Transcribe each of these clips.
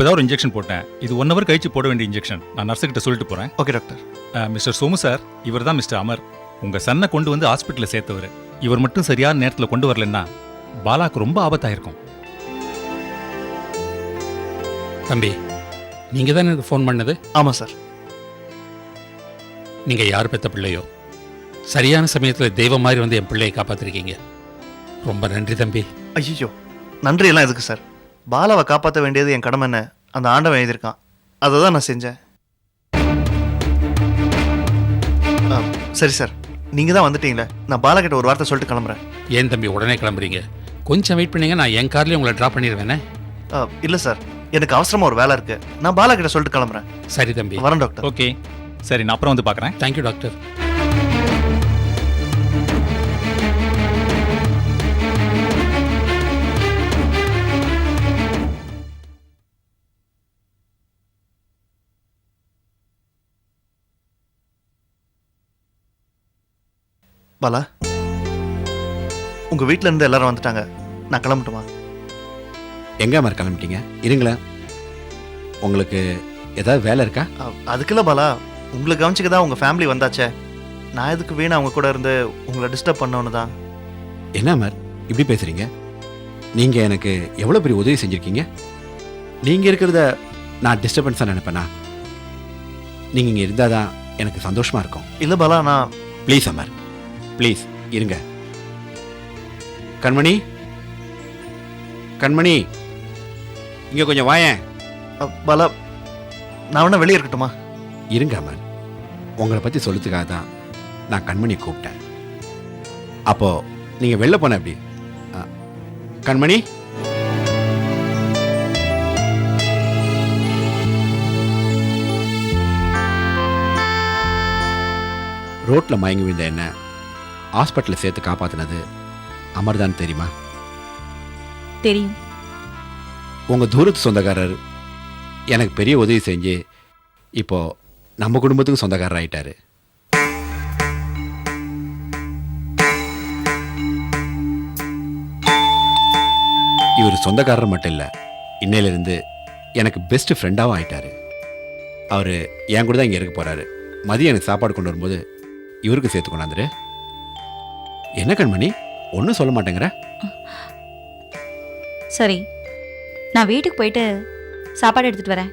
இப்போதான் ஒரு இன்ஜெக்ஷன் போட்டேன். இது ஒன் ஹவர் கழிச்சு போட வேண்டிய இன்ஜெக்ஷன் நான் நர்ஸுக்கிட்ட சொல்லிட்டு போகிறேன் okay doctor mister Somu sir இவர் தான் மிஸ்டர் அமர். உங்கள் சன்னை கொண்டு வந்து ஹாஸ்பிட்டலில் சேர்த்தவர். இவர் மட்டும் சரியான நேரத்தில் கொண்டு வரலன்னா பாலாக்கு ரொம்ப ஆபத்தாயிருக்கும். தம்பி நீங்கள் தான் எனக்கு ஃபோன் பண்ணது? ஆமாம் சார் நீங்கள் யார் பெத்த பிள்ளையோ? சரியான சமயத்தில் தெய்வம் மாதிரி வந்து என் பிள்ளையை காப்பாற்றிருக்கீங்க ரொம்ப நன்றி தம்பி. ஐயோ நன்றி எல்லாம் எதுக்கு சார் பாலாவை காப்பாற்ற வேண்டியது என் கடமை என்ன? அந்த ஆண்டவன் எழுதியிருக்கான். அதை தான் நான் செஞ்சேன். ஆ, சரி சார். நீங்கள் தான் வந்துட்டீங்களே. நான் பாலா கிட்ட ஒரு வார்த்தை சொல்லிட்டு கிளம்புறேன். ஏன் தம்பி உடனே கிளம்புறீங்க? கொஞ்சம் வெயிட் பண்ணீங்க நான் என் கார்லேயே உங்களை ட்ராப் பண்ணிடுவேனே? இல்லை சார். எனக்கு அவசரமாக ஒரு வேலை இருக்கு. நான் பாலா கிட்ட சொல்லிட்டு கிளம்புறேன். சரி தம்பி. வரேன் டாக்டர் ஓகே. சரி நான் அப்புறம் வந்து பார்க்குறேன் தேங்க்யூ டாக்டர் பாலா உங்கள் வீட்டில் இருந்து எல்லாரும் வந்துட்டாங்க. நான் கிளம்பட்டுமா? எங்கே அமர் கிளம்பிட்டீங்க? இருங்களேன். உங்களுக்கு ஏதாவது வேலை இருக்கா? ஆ, அதுக்குல்ல பாலா உங்களை கவனிச்சுக்க தான் உங்கள் ஃபேமிலி வந்தாச்சே. நான் எதுக்கு வீணா அவங்க கூட இருந்து உங்களை டிஸ்டர்ப் பண்ணோன்னு தான். என்ன அமர் இப்படி பேசுறீங்க? நீங்கள் எனக்கு எவ்வளோ பெரிய உதவி செஞ்சுருக்கீங்க? நீங்கள் இருக்கிறத நான் டிஸ்டர்பன்ஸாக நினைப்பேனா? நீங்கள் இங்கே இருந்தால் தான் எனக்கு சந்தோஷமாக இருக்கும். இல்லை பாலா நான் ப்ளீஸ் அமர். ப்ளீஸ் இருங்க. கண்மணி? கண்மணி இங்கே கொஞ்சம் வாயேன் பாலா நான் வேணா வெளியே இருக்கட்டுமா? இருங்க அமர் உங்களை பற்றி சொல்லுறதுக்காக தான் நான் கண்மணி கூப்பிட்டேன். அப்போ நீங்கள் வெளில போன எப்படி? கண்மணி? ரோட்டில் மயங்கி விழுந்த என்ன? ஹாஸ்பிட்டலில் சேர்த்து காப்பாற்றினது அமர்தான் தெரியுமா? தெரியும். உங்கள் தூரத்து சொந்தக்காரர் எனக்கு பெரிய உதவி செஞ்சு இப்போ நம்ம குடும்பத்துக்கும் சொந்தக்காரர் ஆயிட்டாரு. இவர் சொந்தக்காரர் மட்டும் இல்லை இன்னையிலிருந்து எனக்கு பெஸ்ட் ஃப்ரெண்டாகவும் ஆயிட்டாரு. அவர் என் கூட தான் இங்கே இருக்க போகிறாரு மதியம் எனக்கு சாப்பாடு கொண்டு வரும்போது இவருக்கு சேர்த்து கொண்டாந்துரு. என்ன கண்மணி? ஒன்றும் சொல்ல மாட்டேங்கிற. சரி நான் வீட்டுக்கு போயிட்டு சாப்பாடு எடுத்துட்டு வரேன்.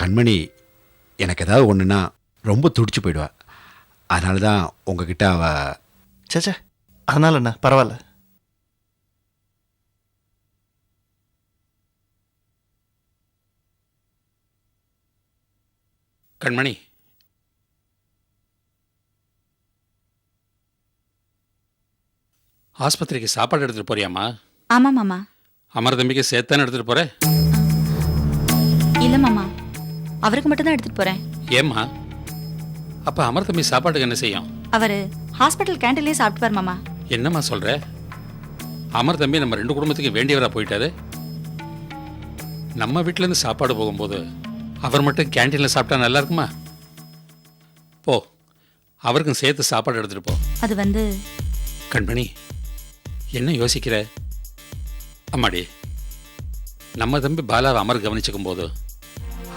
கண்மணி எனக்கு ஏதாவது ஒன்றுனா ரொம்ப துடிச்சு போயிடுவா. அதனால தான் உங்ககிட்ட அவ சேச்சே அதனால என்ன? பரவாயில்ல. கண்மணி. ஆஸ்பத்திரிக்கு சாப்பாடு எடுத்துகிட்டு போறியாம்மா? ஆமாம் மாமா. அமர் தம்பிக்கு சேர்த்தானே எடுத்துகிட்டு போகிற இல்லை மாமா. அவருக்கு மட்டும் தான் எடுத்துட்டு போறேன். ஏம்மா? அப்போ அமர் தம்பி சாப்பாட்டுக்கு என்ன செய்யும்? அவர் ஹாஸ்பிட்டல் கேண்டீன்லேயே சாப்பிட்டுப்பார் மாமா. என்னம்மா சொல்கிற அமர் தம்பி நம்ம ரெண்டு குடும்பத்துக்கு வேண்டியவராக போயிட்டாரு. நம்ம வீட்டிலேருந்து சாப்பாடு போகும்போது அவர் மட்டும் கேண்டீனில் சாப்பிட்டா நல்லா இருக்குமா போ அவருக்கும் சேர்த்து சாப்பாடு எடுத்துகிட்டு போ. அது வந்து கண்மணி என்ன யோசிக்கிற? அம்மாடி நம்ம தம்பி பாலாவை அமர் கவனிச்சுக்கும் போது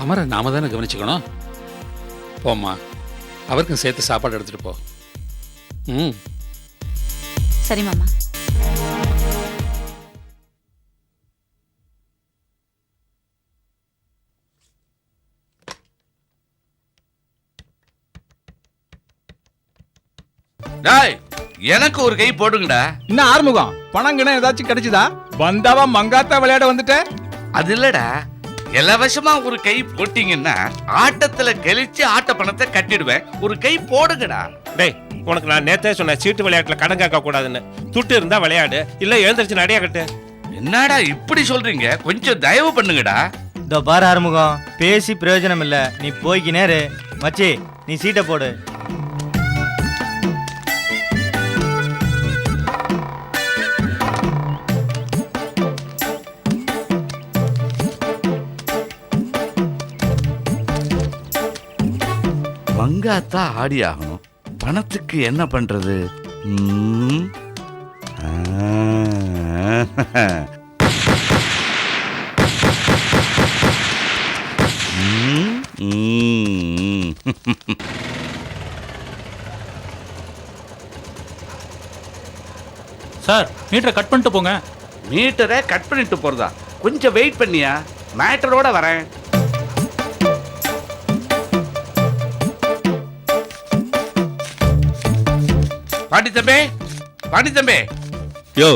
அமரை நாம தானே கவனிச்சுக்கணும்? போம்மா அவருக்கும் சேர்த்து சாப்பாடு எடுத்துகிட்டு போ. ம். சரி மாமா. எனக்கு ஒரு கை போடுங்கடா. என்ன ஆறுமுகம்? பணங்கின ஏதாச்சும் கிடைச்சுதா? வந்தாவா மங்காத்தா விளையாட வந்துட்ட? அது இல்லடா. இலவசமா ஒரு கை போட்டீங்கன்னா ஆட்டத்துல கழிச்சு ஆட்ட பணத்தை கட்டிடுவேன். ஒரு கை போடுங்கடா. டேய் உனக்கு நான் நேத்தே சொன்னேன் சீட்டு விளையாட்டுல கடன் கேட்க கூடாதுன்னு துட்டு இருந்தா விளையாடு இல்ல எழுந்திருச்சு நடையா கட்டு. என்னடா இப்படி சொல்றீங்க? கொஞ்சம் தயவு பண்ணுங்கடா. இதோ பாரு ஆறுமுகம் பேசி பிரயோஜனம் இல்ல நீ போய்க்கினே இரு மச்சி நீ சீட்டை போடு. மங்காத்தா ஆடி ஆகணும்? பணத்துக்கு என்ன பண்றது. சார் மீட்டரை கட் பண்ணிட்டு போங்க. மீட்டரை கட் பண்ணிட்டு போறதா? கொஞ்சம் வெயிட் பண்ணியா? மேட்டரோட வரேன். தம்பி பாண்டி தம்பி. யோ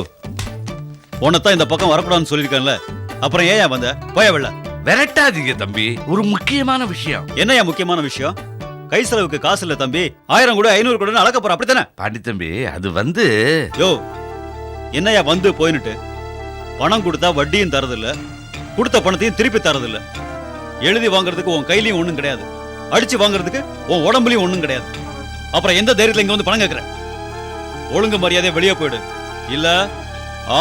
உன்னைத்தான் இந்த பக்கம் வரக்கூடாதுன்னு சொல்லியிருக்கேன்ல. அப்புறம் ஏன் வந்த? போய வெள்ள விரட்டாதீங்க தம்பி ஒரு முக்கியமான விஷயம். என்னையா முக்கியமான விஷயம்? கை செலவுக்கு காசு இல்ல தம்பி. ஆயிரம் கூட ஐநூறு கூட அளக்க போற அப்படித்தானே? பாண்டி தம்பி அது வந்து யோ என்னையா வந்து போயின்னுட்டு? பணம் கொடுத்தா வட்டியும் தரதில்ல. கொடுத்த பணத்தையும் திருப்பி தரதில்ல. எழுதி வாங்குறதுக்கு உன் கையிலயும் ஒண்ணும் கிடையாது. அடிச்சு வாங்குறதுக்கு உன் உடம்புலயும் ஒண்ணும் கிடையாது. அப்புறம் எந்த தைரியத்துல இங்க வந்து பணம் கேட்கற ஒழுங்கு மரியாதையா வெளியே போயிடு. இல்ல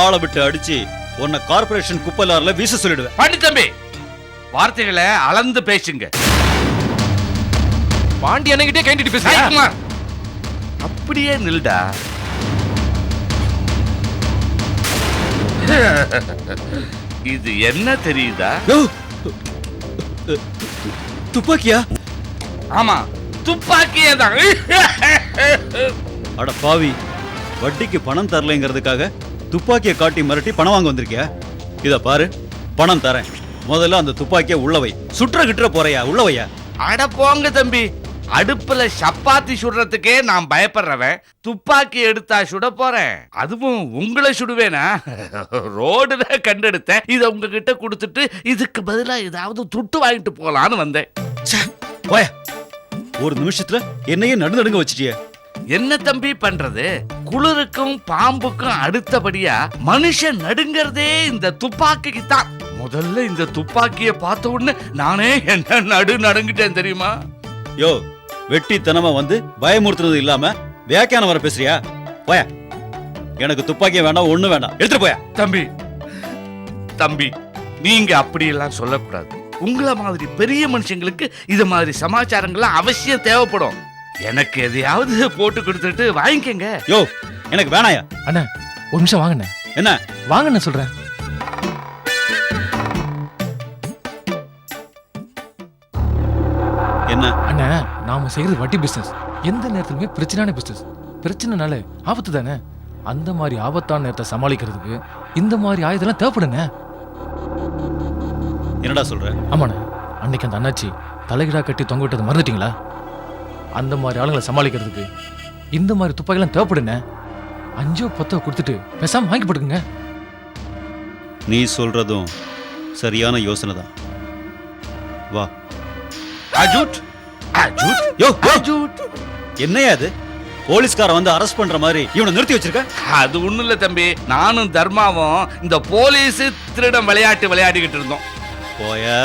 ஆளை விட்டு அடிச்சு உன்னை கார்பரேஷன் குப்பலார்ல வீச சொல்லிடுவேன். பாண்டி தம்பி வார்த்தைகளை அளந்து பேசுங்க. பாண்டி அண்ணகிட்டே கேண்டிட்டு சாய்குமார் அப்படியே நில்டா இது என்ன தெரியுதா? துப்பாக்கியா? ஆமா துப்பாக்கியே தான் அட பாவி. வட்டிக்கு பணம் தரலைங்கிறதுக்காக துப்பாக்கியை காட்டி மிரட்டி பணம் வாங்க வந்திருக்கியா? இத பாரு பணம் தரேன். முதல்ல அந்த துப்பாக்கியை உள்ளவை சுற்ற கிட்டுற போறையா? உள்ளவையா அட போங்க தம்பி. அடுப்புல சப்பாத்தி சுடுறதுக்கே நான் பயப்படுறவன். துப்பாக்கி எடுத்தா சுட போறேன். அதுவும் உங்களை சுடுவேனா? ரோடுல கண்டெடுத்தேன். இதை உங்ககிட்ட கொடுத்துட்டு இதுக்கு பதிலா ஏதாவது துட்டு வாங்கிட்டு போலான்னு வந்தேன். போயா. ஒரு நிமிஷத்துல என்னையே நடுநடுங்க வச்சிட்டியே. என்ன தம்பி பண்றது? குளிருக்கும் பாம்புக்கும் அடுத்தபடியா மனுஷன் நடுங்கிறதே இந்த துப்பாக்கிக்கு தான் முதல்ல இந்த துப்பாக்கிய பார்த்த உடனே நானே என்ன நடு நடுங்கிட்டேன் தெரியுமா? யோ வெட்டித்தனமா வந்து பயமுறுத்துறது இல்லாம வியாக்கியானம் வர பேசுறியா? போயா. எனக்கு துப்பாக்கியை வேண்டாம் ஒண்ணு வேண்டாம். எடுத்துட்டு போயா. தம்பி தம்பி நீங்க அப்படியெல்லாம் சொல்லக்கூடாது. உங்கள மாதிரி பெரிய மனுஷங்களுக்கு இது மாதிரி சமாச்சாரங்கள்லாம் அவசியம் தேவைப்படும். எனக்கு எதையாவது போட்டு கொடுத்துட்டு வாங்கிக்கங்க. யோ எனக்கு வேணாயா? அண்ணா ஒரு நிமிஷம் வாங்கண்ணே என்ன? வாங்கண்ணே சொல்றேன். என்ன? அண்ணா நாம செய்யறது வட்டி பிசினஸ் எந்த நேரத்துலயுமே பிரச்சனையான பிசினஸ் பிரச்சனைனால ஆபத்து தானே? அந்த மாதிரி ஆபத்தான நேரத்தை சமாளிக்கிறதுக்கு இந்த மாதிரி ஆயுதம்லாம் தேவைப்படுங்க என்னடா சொல்ற? ஆமாண்ணே அன்னைக்கு அந்த அண்ணாச்சி தலைகீழா கட்டி தொங்க விட்டது மறந்துட்டீங்களா? அந்த மாதிரி ஆளுங்களை சமாளிக்கிறதுக்கு இந்த மாதிரி துப்பாக்கிலாம் தேவைப்படுங்க அஞ்சோ பத்தோ கொடுத்துட்டு பேசாம வாங்கி போட்டுக்குங்க. நீ சொல்றதும் சரியான யோசனை தான். வா. அஜூட்! அஜூட்? யோ அஜூட்! என்னையா அது போலீஸ்காரன் வந்து அரெஸ்ட் பண்ற மாதிரி இவனை நிறுத்தி வச்சிருக்க? அது ஒண்ணும் இல்ல தம்பி. நானும் தர்மாவும் இந்த போலீஸ் திருடம் விளையாட்டு விளையாடிக்கிட்டு இருந்தோம். போயா?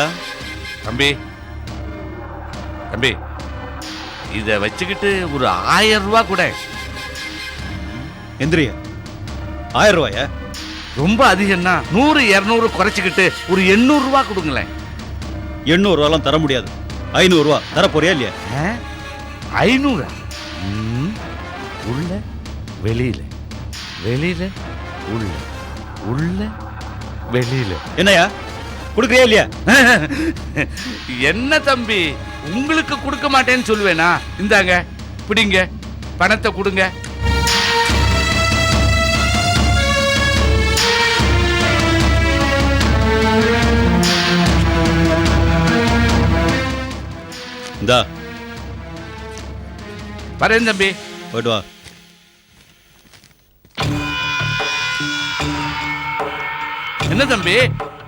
தம்பி. தம்பி. இத வச்சுக்கிட்டு ஒரு ஆயிரம் ரூபாய் கூட. எந்திரியா. ஆயிரம் ரூபாயா? ரொம்ப அதிகம்னா நூறு இருநூறு குறைச்சிக்கிட்டு ஒரு எண்ணூறு ரூபாய் கொடுங்களேன். எண்ணூறு ரூபாலாம் தர முடியாது. ஐநூறு ரூபா தர போறியா இல்லையா? ஐநூறு? உள்ள வெளியில. வெளியில உள்ள. உள்ள வெளியில. என்னையா கொடுக்குறியா இல்லையா? என்ன தம்பி? உங்களுக்கு கொடுக்க மாட்டேன்னு சொல்லுவேனா? இந்தாங்க பிடிங்க பணத்தை கொடுங்க. இந்தா. வரேன் தம்பி. போயிட்டு வா. என்ன தம்பி?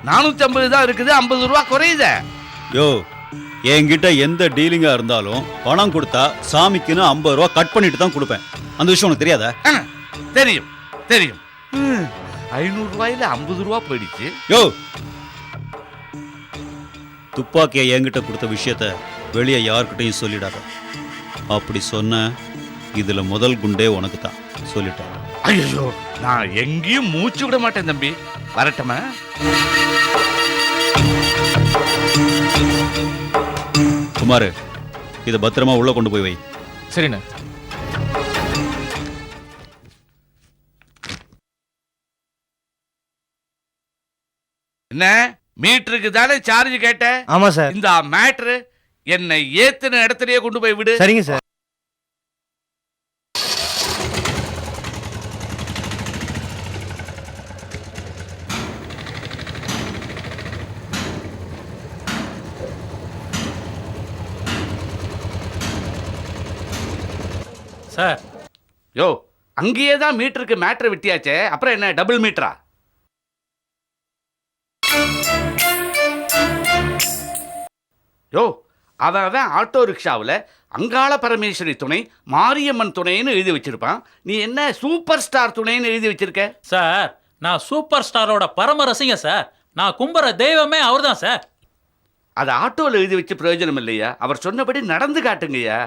நானூத்தி ஐம்பது தான் இருக்குது ஐம்பது ரூபா குறையுதே. யோ என்கிட்ட எந்த டீலிங்கா இருந்தாலும் பணம் கொடுத்தா சாமிக்குன்னு ஐம்பது ரூபா கட் பண்ணிட்டு தான் கொடுப்பேன். அந்த விஷயம் உனக்கு தெரியாதா? தெரியும் தெரியும். ம், ஐநூறு ரூபாயில ஐம்பது ரூபா போயிடுச்சு. யோ! துப்பாக்கியை என்கிட்ட கொடுத்த விஷயத்த வெளியே யார்கிட்டயும் சொல்லிடாத. அப்படி சொன்ன இதுல முதல் குண்டே உனக்கு தான் சொல்லிட்டேன். ஐயோ நான் எங்கேயும் மூச்சு விட மாட்டேன் தம்பி. வரட்டுமா? குமார் இதை பத்திரமா உள்ள கொண்டு போய் வை. சரிண்ண. என்ன? மீட்டருக்கு தானே சார்ஜ் கேட்ட ஆமா சார். இந்த மேட்ரு என்னை ஏத்தின இடத்துலயே கொண்டு போய் விடு. சரிங்க சார். சார். யோ அங்கேயே தான் மீட்டருக்கு மேட்ரு விட்டியாச்சே. அப்புறம் என்ன டபுள் மீட்டரா? யோ அவன் அவன் ஆட்டோ ரிக்ஷாவில் அங்காள பரமேஸ்வரி துணை மாரியம்மன் துணைன்னு எழுதி வச்சிருப்பான். நீ என்ன சூப்பர் ஸ்டார் துணைன்னு எழுதி வச்சிருக்க? சார் நான் சூப்பர் ஸ்டாரோட பரம ரசிகன் சார். நான் கும்புற தெய்வமே அவர்தான் சார். அது ஆட்டோவில் எழுதி வச்சு பிரயோஜனம் இல்லையா? அவர் சொன்னபடி நடந்து காட்டுங்கய்யா.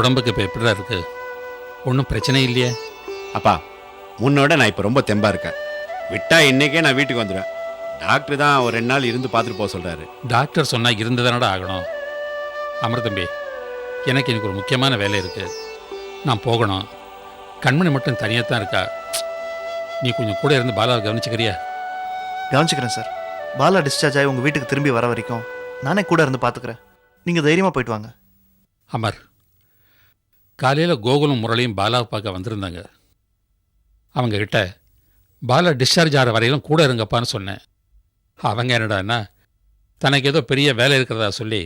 உடம்புக்கு இப்போ எப்படிடா இருக்கு? ஒன்றும் பிரச்சனை இல்லையே. அப்பா முன்னோட நான் இப்போ ரொம்ப தெம்பா இருக்கேன். விட்டா இன்னைக்கே நான் வீட்டுக்கு வந்துடுவேன். டாக்டர் தான் ஒரு ரெண்டு நாள் இருந்து பார்த்துட்டு போக சொல்றாரு. டாக்டர் சொன்னா இருந்து தானடா ஆகணும் அமர்தம்பி எனக்கு எனக்கு ஒரு முக்கியமான வேலை இருக்கு. நான் போகணும். கண்மணி மட்டும் தனியாக தான் இருக்கா. நீ கொஞ்சம் கூட இருந்து பாலாவை கவனிச்சுக்கிறியா? கவனிச்சுக்கிறேன் சார். பாலா டிஸ்சார்ஜ் ஆகி உங்கள் வீட்டுக்கு திரும்பி வர வரைக்கும் நானே கூட இருந்து பார்த்துக்கிறேன். நீங்கள் தைரியமாக போயிட்டு வாங்க. அமர் காலையில் கோகுலும் முரளியும் பாலாவை பார்க்க வந்திருந்தாங்க. அவங்க கிட்ட பாலா டிஸ்சார்ஜ் ஆகிற வரையிலும் கூட இருங்கப்பான்னு சொன்னேன். அவங்க என்னடான்னா தனக்கு ஏதோ பெரிய வேலை இருக்கிறதா சொல்லி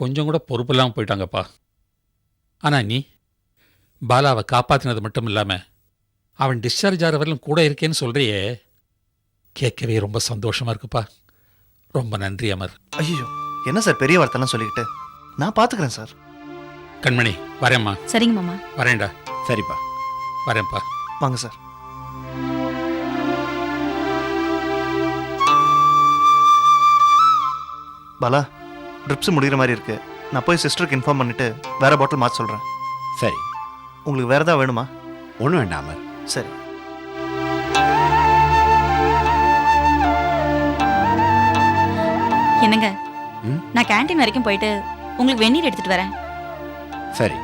கொஞ்சம் கூட பொறுப்பு இல்லாமல் போயிட்டாங்கப்பா. ஆனால் நீ பாலாவை காப்பாற்றினது மட்டும் இல்லாமல் அவன் டிஸ்சார்ஜ் ஆகிற வரையிலும் கூட இருக்கேன்னு சொல்கிறியே கேட்கவே ரொம்ப சந்தோஷமாக இருக்குப்பா. ரொம்ப நன்றி அமர். ஐயோ என்ன சார் பெரிய வார்த்தைலாம் சொல்லிக்கிட்டு? நான் பார்த்துக்கிறேன் சார். கண்மணி வரேம்மா. சரிங்க மாமா. வரேன்டா. சரிப்பா. வரேன்ப்பா. வாங்க சார். பாலா ட்ரிப்ஸ் முடிகிற மாதிரி இருக்கு. நான் போய் சிஸ்டருக்கு இன்ஃபார்ம் பண்ணிட்டு வேற பாட்டில் மாற்ற சொல்கிறேன் சரி. உங்களுக்கு வேற ஏதாவது வேணுமா? ஒன்றும் வேண்டாம் சரி. என்னங்க? ம்? நான் கேண்டீன் வரைக்கும் போயிட்டு உங்களுக்கு வெந்நீர் எடுத்துட்டு வரேன். சரி.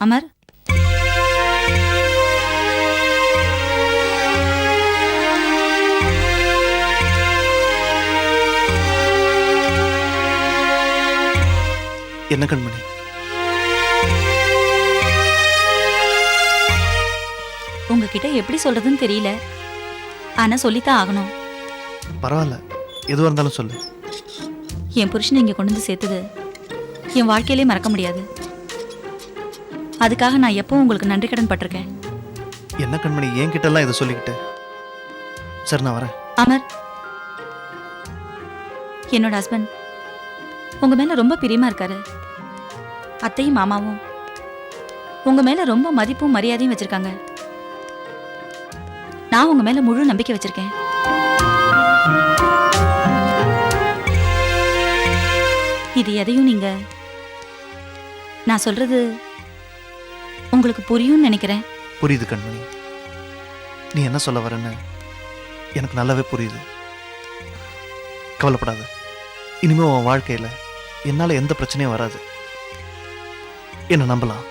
அமர். என்ன கண்மணி? உங்ககிட்ட எப்படி சொல்றதுன்னு தெரியல. ஆனா சொல்லித்தான் ஆகணும். பரவாயில்ல. எதுவாக இருந்தாலும் சொல்லு. என் புருஷனை இங்க கொண்டு வந்து சேர்த்தது என் வாழ்க்கையிலே மறக்க முடியாது. அதுக்காக நான் எப்பவும் உங்களுக்கு நன்றி கடன் பட்டிருக்கேன். என்ன கண்மணி என் கிட்டலாம் இதை சொல்லிக்கிட்டு? சரி நான் வரேன். அமர். என்னோட ஹஸ்பண்ட் உங்க மேல ரொம்ப பிரியமா இருக்காரு. அத்தையும் மாமாவும். உங்க மேல ரொம்ப மதிப்பும் மரியாதையும் வச்சிருக்காங்க. நான் உங்க மேல முழு நம்பிக்கை வச்சிருக்கேன். இது எதையும் நீங்க நான் சொல்றது உங்களுக்கு புரியும்னு நினைக்கிறேன். புரியுது கண்மணி. நீ என்ன சொல்ல வரேன்னு எனக்கு நல்லாவே புரியுது. கவலைப்படாத. இனிமே உன் வாழ்க்கையில என்னால் எந்த பிரச்சனையும் வராது. என்னை நம்பலாம்.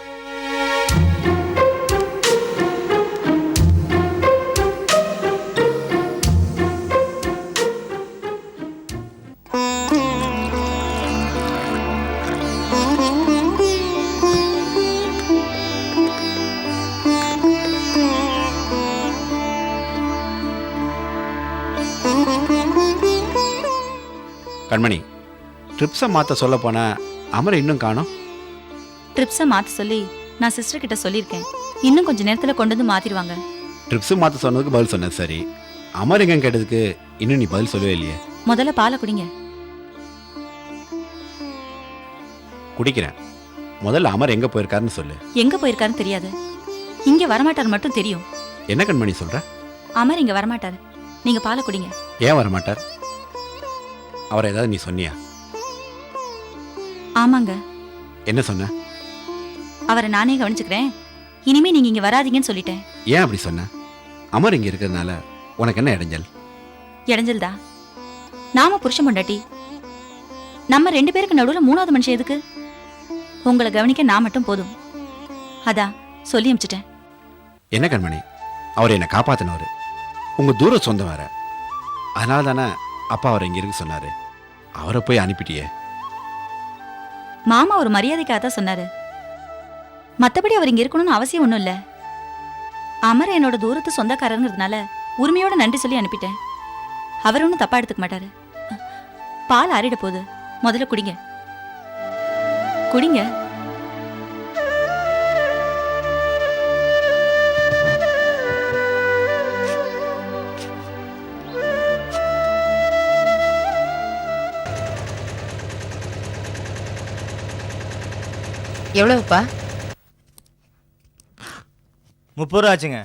கண்மணி ட்ரிப்ஸை மாற்ற சொல்ல போனால் அமரை இன்னும் காணோம். ட்ரிப்ஸை மாத்த சொல்லி நான் சிஸ்டர் கிட்ட சொல்லியிருக்கேன். இன்னும் கொஞ்ச நேரத்துல கொண்டு வந்து மாத்திடுவாங்க. ட்ரிப்ஸு மாற்ற சொன்னதுக்கு பதில் சொன்னேன் சரி. அமர் எங்க கேட்டதுக்கு இன்னும் நீ பதில் சொல்லவே இல்லையே. முதல்ல பாலை குடிங்க. குடிக்கிறேன். முதல்ல அமர் எங்கே போயிருக்காருன்னு சொல்லு. எங்க போயிருக்காருன்னு தெரியாது. இங்க வரமாட்டார் மட்டும் தெரியும். என்ன கண்மணி சொல்ற? அமர் இங்க வரமாட்டாரு. நீங்க பாலை குடிங்க. ஏன் வரமாட்டார்? அவரை ஏதாவது நீ சொன்னியா? ஆமாங்க. என்ன சொன்ன? அவரை நானே கவனிச்சுக்கிறேன். இனிமே நீங்க இங்க வராதீங்கன்னு சொல்லிட்டேன். ஏன் அப்படி சொன்ன? அமர் இங்கே இருக்கிறதுனால உனக்கு என்ன இடைஞ்சல்? இடைஞ்சல்தா நாம புருஷன் பொண்டாட்டி. நம்ம ரெண்டு பேருக்கு நடுவுல மூணாவது மனுஷன் எதுக்கு? உங்களை கவனிக்க நான் மட்டும் போதும். அதான் சொல்லி அமிச்சிட்டேன். என்ன கண்மணி? அவர் என்னை காப்பாத்தினவர். உங்க தூர சொந்தம் வேற. அதனால தானே அப்பா அவர் இங்கே இருக்க சொன்னாரு. அவரை போய் அனுப்பிட்டியே. மாமா ஒரு மரியாதைக்காக தான் சொன்னாரு. மற்றபடி அவர் இங்கே இருக்கணும்னு அவசியம் ஒன்றும் இல்லை. அமர் என்னோட தூரத்து சொந்தக்காரங்கிறதுனால உரிமையோட நன்றி சொல்லி அனுப்பிட்டேன். அவர் ஒன்றும் தப்பாக எடுத்துக்க மாட்டாரு. பால் ஆறிட போகுது. முதல்ல குடிங்க. குடிங்க. எவ்வளவுப்பா? முப்பது ரூபா ஆச்சுங்க.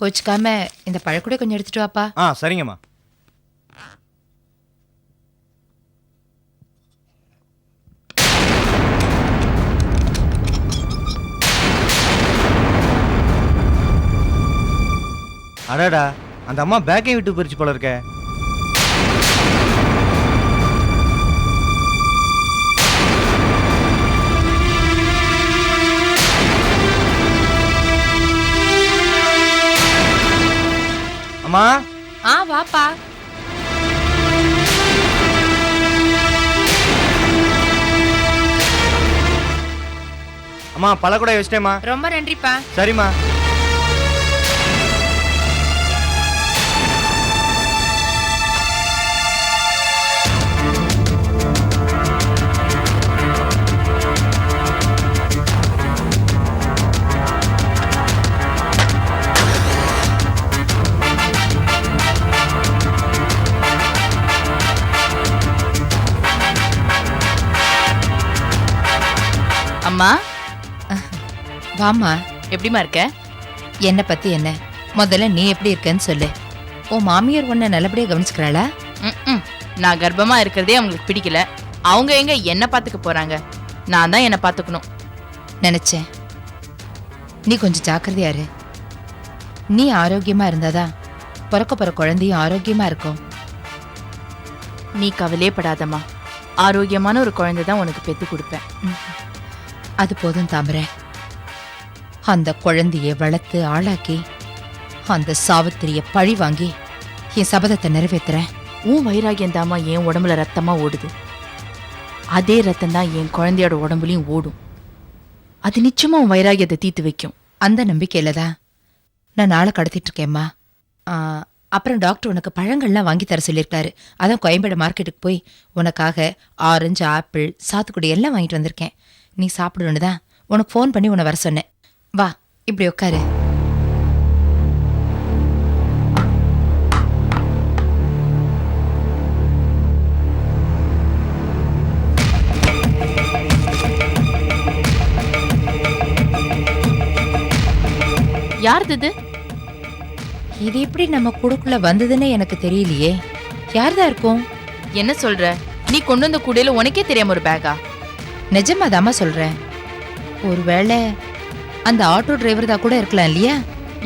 கோச்சுக்காம இந்த பழக்கூட கொஞ்சம் எடுத்துட்டு வாப்பா. ஆ சரிங்கம்மா. அடடா அந்த அம்மா பேக்கையும் விட்டு போயிருச்சு போல இருக்க. அம்மா? ஆ வாப்பா. அம்மா பழக்கூட வச்சிட்டேம்மா. ரொம்ப நன்றிப்பா. சரிம்மா. அம்மா வாம்மா எப்படிமா இருக்க? என்னை பத்தி என்ன? முதல்ல நீ எப்படி இருக்கன்னு சொல்லு. உன் மாமியார் உன்னை நல்லபடியா கவனிச்சுக்கிறாளா? ம்ம். நான் கர்ப்பமா இருக்கிறதே அவங்களுக்கு பிடிக்கல. அவங்க எங்க என்ன பாத்துக்க போறாங்க? நான் தான் என்ன பாத்துக்கணும் நினைச்சேன். நீ கொஞ்சம் ஜாக்கிரதையா இரு. நீ ஆரோக்கியமா இருந்தாதான் பிறக்க போற குழந்தையும் ஆரோக்கியமா இருக்கும். நீ கவலையே படாதம்மா. ஆரோக்கியமான ஒரு குழந்தை தான் உனக்கு பெத்து கொடுப்பேன். அது போதும் தாமரை. அந்த குழந்தைய வளர்த்து ஆளாக்கி அந்த சாவித்திரிய பழி வாங்கி என் சபதத்தை நிறைவேத்துறேன் உன் வைராகியம் தாமா என் உடம்புல ரத்தமா ஓடுது. அதே ரத்தம் தான் என் குழந்தையோட உடம்புலயும் ஓடும். அது நிச்சயமா உன் வைராகியத்தை தீர்த்து வைக்கும். அந்த நம்பிக்கையில தான் நான் நாளை கடத்திட்டு இருக்கேம்மா அப்புறம் டாக்டர் உனக்கு பழங்கள்லாம் வாங்கி தர சொல்லியிருக்காரு. அதான் கோயம்பேடு மார்க்கெட்டுக்கு போய் உனக்காக ஆரஞ்சு ஆப்பிள் சாத்துக்குடி எல்லாம் வாங்கிட்டு வந்திருக்கேன். நீ சாப்பிடணுன்னு தான் உனக்கு ஃபோன் பண்ணி உன்னை வர சொன்னேன். வா இப்படி உட்காரு யார்தது இது? இது எப்படி நம்ம குடுக்குள்ள வந்ததுன்னு எனக்கு தெரியலையே. யார்தான் இருக்கும்? என்ன சொல்ற? நீ கொண்டு வந்த கூடையில உனக்கே தெரியாம ஒரு பேக்கா நிஜமாதாம்மா சொல்றேன். ஒருவேளை அந்த ஆட்டோ டிரைவர் தான் கூட இருக்கலாம் இல்லையா?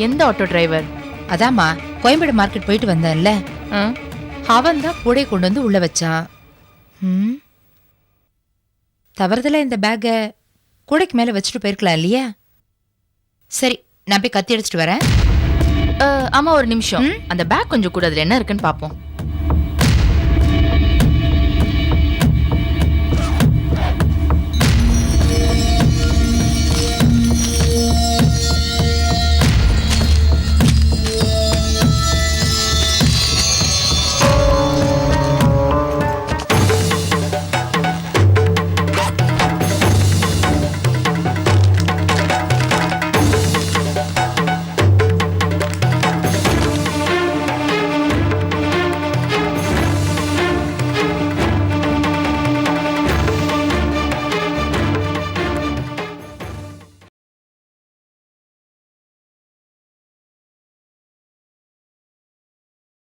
எந்த ஆட்டோ டிரைவர் அதாம்மா கோயம்பேடு மார்க்கெட் போயிட்டு வந்தேன்ல. அவன் தான் கூடை கொண்டு வந்து உள்ள வச்சான். ம். தவறுதலா இந்த பேக்கை கூடைக்கு மேல வச்சுட்டு போயிருக்கலாம் இல்லையா? சரி நான் போய் கத்தி அடிச்சிட்டு வரேன். ஆமா ஒரு நிமிஷம். அந்த பேக் கொஞ்சம் கூட அதுல என்ன இருக்குன்னு பாப்போம்.